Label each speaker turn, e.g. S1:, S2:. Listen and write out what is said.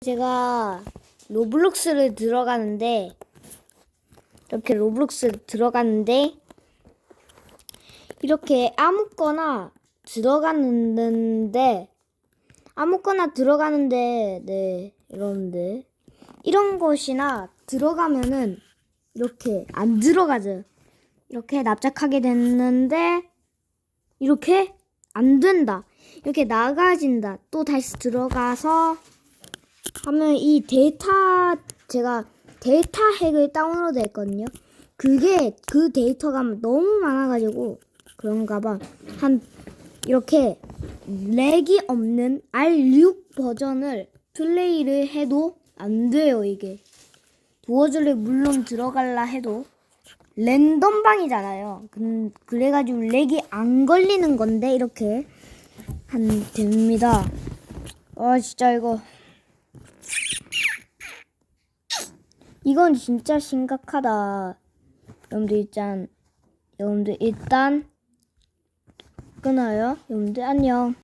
S1: 제가 로블록스를 들어가는데 이렇게 로블록스 들어갔는데 이렇게 아무거나 들어갔는데 아무거나 들어가는데 네 여러분들 이런 곳이나 들어가면은 이렇게 안 들어가죠. 이렇게 납작하게 됐는데 이렇게 안 된다. 이렇게 나가진다. 또 다시 들어가서 하면 이 데이터 제가 데이터 핵을 다운로드 했거든요. 그게 그 데이터가 너무 많아가지고 그런가 봐. 한 이렇게 렉이 없는 R6 버전을 플레이를 해도 안 돼요, 이게. 두어줄에 물론 들어갈라 해도 랜덤 방이잖아요. 근- 그래가지고 렉이 안 걸리는 건데 이렇게 한 됩니다. 아 진짜 이거 이건 진짜 심각하다. 여러분들 일단 여러분들 일단 끊어요. 여러분들 안녕.